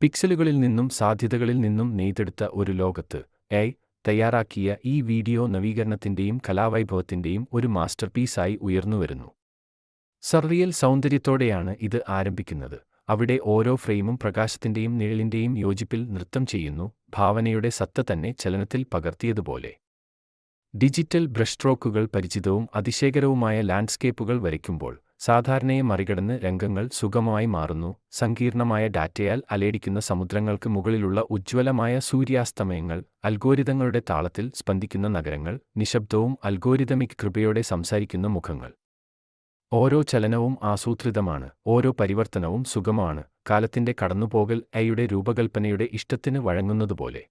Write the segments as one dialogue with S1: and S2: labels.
S1: പിക്സലുകളിൽ നിന്നും സാധ്യതകളിൽ നിന്നും നെയ്തെടുത്ത ഒരു ലോകത്ത് എ തയ്യാറാക്കിയ ഈ വീഡിയോ നവീകരണത്തിന്റെയും കലാവൈഭവത്തിന്റെയും ഒരു മാസ്റ്റർപീസായി ഉയർന്നുവരുന്നു. സർറിയൽ സൗന്ദര്യത്തോടെയാണ് ഇത് ആരംഭിക്കുന്നത്. അവിടെ ഓരോ ഫ്രെയിമും പ്രകാശത്തിന്റെയും നിഴലിന്റെയും യോജിപ്പിൽ നൃത്തം ചെയ്യുന്നു ഭാവനയുടെ സത്ത തന്നെ ചലനത്തിൽ പകർത്തിയതുപോലെ. ഡിജിറ്റൽ ബ്രഷ് സ്ട്രോക്കുകൾ പരിചിതവും അതിശയകരവുമായ ലാൻഡ്സ്കേപ്പുകൾ വരയ്ക്കുമ്പോൾ സാധാരണയെ മറികടന്ന് രംഗങ്ങൾ സുഗമമായി മാറുന്നു. സങ്കീർണമായ ഡാറ്റയാൽ അലേടിക്കുന്ന സമുദ്രങ്ങൾക്ക് മുകളിലുള്ള ഉജ്ജ്വലമായ സൂര്യാസ്തമയങ്ങൾ അൽഗോരിതങ്ങളുടെ താളത്തിൽ സ്പന്ദിക്കുന്ന നഗരങ്ങൾ നിശബ്ദവും അൽഗോരിതമിക് കൃപയോടെ സംസാരിക്കുന്ന മുഖങ്ങൾ. ഓരോ ചലനവും ആസൂത്രിതമാണ് ഓരോ പരിവർത്തനവും സുഗമമാണ്. കാലത്തിന്റെ കടന്നുപോകൽ ഐയുടെ രൂപകൽപ്പനയുടെ ഇഷ്ടത്തിന് വഴങ്ങുന്നതുപോലെ.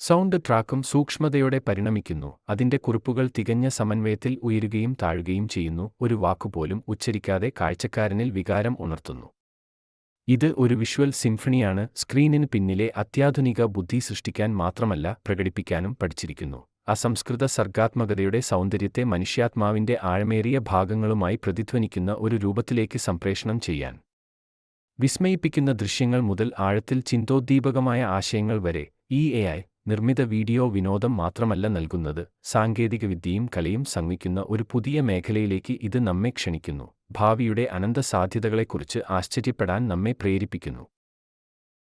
S1: സൗണ്ട് ട്രാക്കും സൂക്ഷ്മതയോടെ പരിണമിക്കുന്നു. അതിന്റെ കുറിപ്പുകൾ തികഞ്ഞ സമന്വയത്തിൽ ഉയരുകയും താഴുകയും ചെയ്യുന്നു. ഒരു വാക്കുപോലും ഉച്ചരിക്കാതെ കാഴ്ചക്കാരനിൽ വികാരം ഉണർത്തുന്നു. ഇത് ഒരു വിഷ്വൽ സിംഫണിയാണ്. സ്ക്രീനിന് പിന്നിലെ അത്യാധുനിക ബുദ്ധി സൃഷ്ടിക്കാൻ മാത്രമല്ല പ്രകടിപ്പിക്കാനും പഠിച്ചിരിക്കുന്നു. അസംസ്കൃത സർഗാത്മകതയുടെ സൗന്ദര്യത്തെ മനുഷ്യാത്മാവിന്റെ ആഴമേറിയ ഭാഗങ്ങളുമായി പ്രതിധ്വനിക്കുന്ന ഒരു രൂപത്തിലേക്ക് സംപ്രേഷണം ചെയ്യാൻ വിസ്മയിപ്പിക്കുന്ന ദൃശ്യങ്ങൾ മുതൽ ആഴത്തിൽ ചിന്തോദ്ദീപകമായ ആശയങ്ങൾ വരെ ഈ എ ഐ നിർമ്മിത വീഡിയോ വിനോദം മാത്രമല്ല നൽകുന്നത്. സാങ്കേതികവിദ്യയും കലയും സംവിക്കുന്ന ഒരു പുതിയ മേഖലയിലേക്ക് ഇത് നമ്മെ ക്ഷണിക്കുന്നു. ഭാവിയുടെ അനന്ത സാധ്യതകളെക്കുറിച്ച് ആശ്ചര്യപ്പെടാൻ നമ്മെ പ്രേരിപ്പിക്കുന്നു.